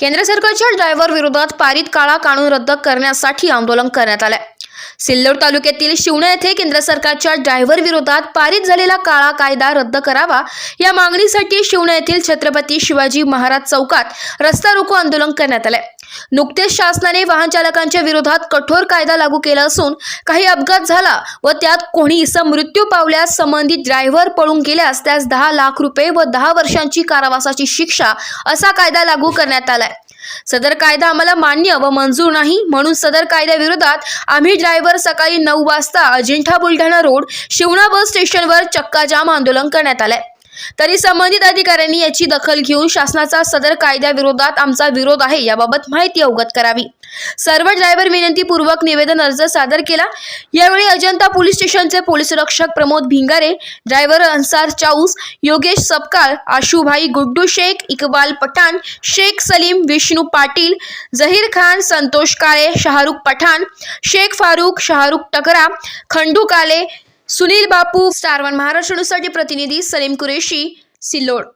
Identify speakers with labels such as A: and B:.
A: केंद्र सरकारच्या ड्रायव्हर विरोधात पारित काळा कानून रद्द करण्यासाठी आंदोलन करण्यात आलंय. सिल्लोड तालुक्यातील शिवणे येथे केंद्र सरकारच्या ड्रायव्हर विरोधात पारित झालेला काळा कायदा रद्द करावा या मागणीसाठी शिवणे येथील छत्रपती शिवाजी महाराज चौकात रस्ता रोको आंदोलन करण्यात आलंय. नुकतेच शासनाने वाहन चालकांच्या विरोधात कठोर कायदा लागू केला असून काही अपघात झाला व त्यात कोणी मृत्यू पावल्यास संबंधित ड्रायव्हर पळून गेल्यास त्यास दहा लाख रुपये व दहा वर्षांची कारावासाची शिक्षा असा कायदा लागू करण्यात आलाय. सदर कायदा आम्हाला मान्य व मंजूर नाही म्हणून सदर कायद्याविरोधात आम्ही ड्रायव्हर सकाळी नऊ वाजता अजिंठा बुलढाणा रोड शिवणा बस स्टेशनवर चक्काजाम आंदोलन करण्यात आलंय. तरी संबंधित अधिकाऱ्यांनी याची दखल घेऊन शासनाचा सदर कायद्याविरोधात आमचा विरोध आहे याबाबत माहिती अवगत करावी. सर्व ड्रायव्हर विनंतीपूर्वक निवेदन अर्ज सादर केला. यावेळी अजंता पोलीस स्टेशनचे पोलीस रक्षक Pramod Bhingare driver Ansar Chaus Yogesh Sapkal Ashubhai Guddu Shaikh Iqbal Pathan Shaikh Salim Vishnu Patil Zaheer Khan Santosh Kale Shahrukh Pathan Shaikh Farukh Shahrukh Takra Khandu Kale Sunil Bapu star one Maharashtra न्यूजसाठी प्रतिनिधी सलीम कुरेशी सिल्लोड.